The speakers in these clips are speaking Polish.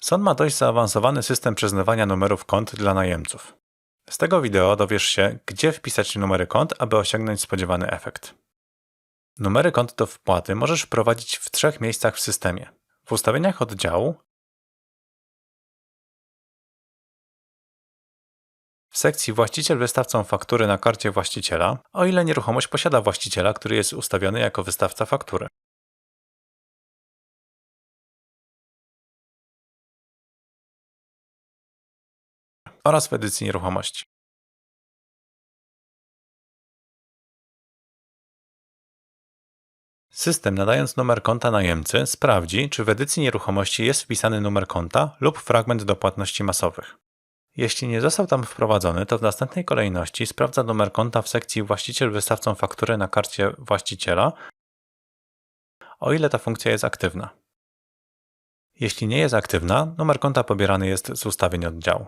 Son ma dość zaawansowany system przyznawania numerów kont dla najemców. Z tego wideo dowiesz się, gdzie wpisać numery kont, aby osiągnąć spodziewany efekt. Numery kont do wpłaty możesz wprowadzić w trzech miejscach w systemie. W ustawieniach oddziału, w sekcji Właściciel wystawcą faktury na karcie właściciela, o ile nieruchomość posiada właściciela, który jest ustawiony jako wystawca faktury. Oraz w edycji nieruchomości. System nadając numer konta najemcy sprawdzi, czy w edycji nieruchomości jest wpisany numer konta lub fragment do płatności masowych. Jeśli nie został tam wprowadzony, to w następnej kolejności sprawdza numer konta w sekcji Właściciel wystawcą faktury na karcie właściciela, o ile ta funkcja jest aktywna. Jeśli nie jest aktywna, numer konta pobierany jest z ustawień oddziału.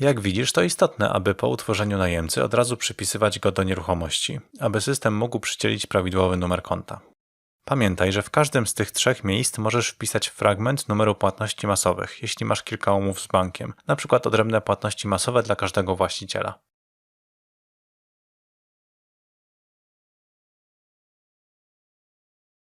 Jak widzisz, to istotne, aby po utworzeniu najemcy od razu przypisywać go do nieruchomości, aby system mógł przydzielić prawidłowy numer konta. Pamiętaj, że w każdym z tych trzech miejsc możesz wpisać fragment numeru płatności masowych, jeśli masz kilka umów z bankiem, np. odrębne płatności masowe dla każdego właściciela.